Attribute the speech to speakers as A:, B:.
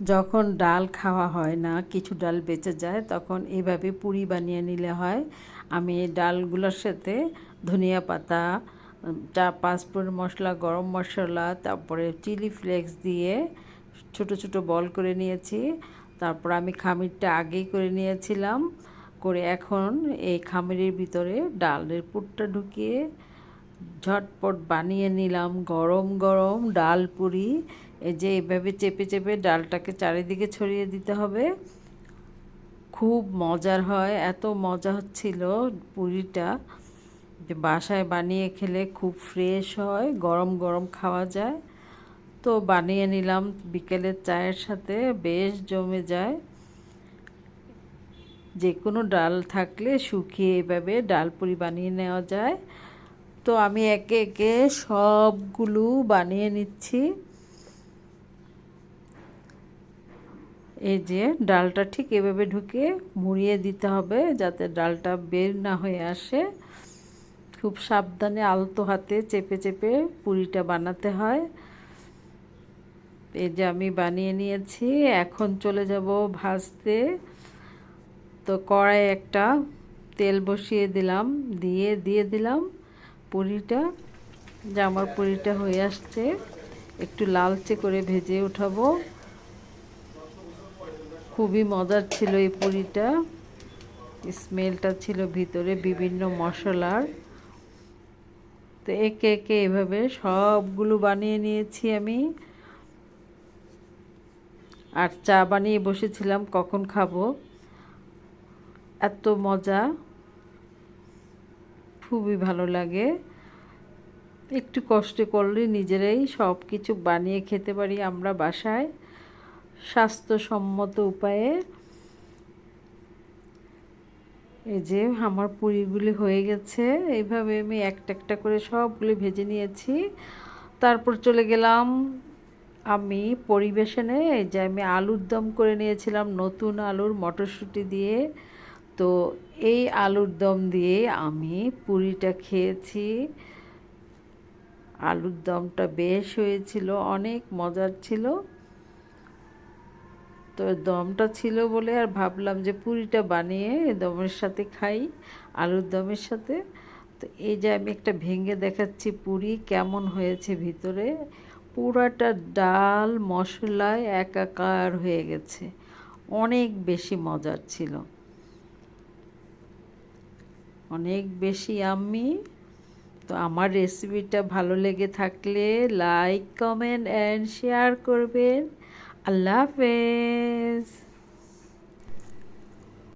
A: যখন ডাল খাওয়া হয় না, কিছু ডাল বেঁচে যায়, তখন এইভাবে পুরি বানিয়ে নিলে হয়। আমি ডালগুলোর সাথে ধনিয়া পাতা চা, পাঁচফোড়ন মশলা, গরম মশলা, তারপরে চিলি ফ্লেক্স দিয়ে ছোট ছোট বল করে নিয়েছি। তারপর আমি খামিরটা আগেই করে নিয়েছিলাম। করে এখন এই খামিরের ভিতরে ডালের পুরটা ঢুকিয়ে ঝটপট বানিয়ে নিলাম। গরম গরম ডাল পুরি। এই যে এভাবে চেপে চেপে ডালটাকে চারিদিকে ছড়িয়ে দিতে হবে। খুব মজার হয়, এত মজা হচ্ছিল পুরিটা। যে বাসায় বানিয়ে খেলে খুব ফ্রেশ হয়, গরম গরম খাওয়া যায়। তো বানিয়ে নিলাম বিকেলের চায়ের সাথে, বেশ জমে যায়। যে কোনো ডাল থাকলে শুকিয়ে এভাবে ডাল পুরি বানিয়ে নেওয়া যায়। তো আমি একে একে সবগুলো বানিয়ে নিচ্ছি। এই যে ডালটা ঠিক এভাবে ঢুকে মুড়িয়ে দিতে হবে যাতে ডালটা বের না হয়ে আসে। খুব সাবধানে আলতো হাতে চেপে চেপে পুরিটা বানাতে হয়। এই যে আমি বানিয়ে নিয়েছি, এখন চলে যাব ভাজতে। তো কড়াই একটা তেল বসিয়ে দিলাম, দিয়ে দিয়ে দিলাম। পুরিটা যে আমার পুরিটা হয়ে আসছে। একটু লালচে করে ভেজে উঠাবো। খুবই মজার ছিল এই পুরিটা। স্মেলটা ছিল ভিতরে বিভিন্ন মশলার। তো একে একে এভাবে সবগুলো বানিয়ে নিয়েছি আমি। আর চা বানিয়ে বসেছিলাম, কখন খাব? এত মজা। খুবই ভালো লাগে। একটু কষ্ট করলে নিজেরাই সব কিছু বানিয়ে খেতে পারি আমরা বাসায়। স্বাস্থ্যসম্মত উপায়ে। এই যে আমার পুরিগুলি হয়ে গেছে এইভাবে আমি একটা একটা করে সবগুলি ভেজে নিয়েছি। তারপর চলে গেলাম আমি পরিবেশনে যে আমি আলুর দম করে নিয়েছিলাম নতুন আলুর মটরশুঁটি দিয়ে। তো এই আলুর দম দিয়ে আমি পুরিটা খেয়েছি। আলুর দমটা বেশ হয়েছিল, অনেক মজার ছিল। তো দমটা ছিল বলে আর ভাবলাম যে পুরিটা বানিয়ে দমের সাথে খাই, আলুর দমের সাথে। তো এই যে আমি একটা ভেঙে দেখাচ্ছি পুরি, কেমন হয়েছে ভিতরে? পুরাটা ডাল, মশলায় একাকার হয়ে গেছে। অনেক বেশি মজার ছিল। অনেক বেশি আমি। তো আমার রেসিপিটা ভালো লেগে থাকলে লাইক কমেন্ট অ্যান্ড শেয়ার করবেন। আল্লাহ হাফেজ।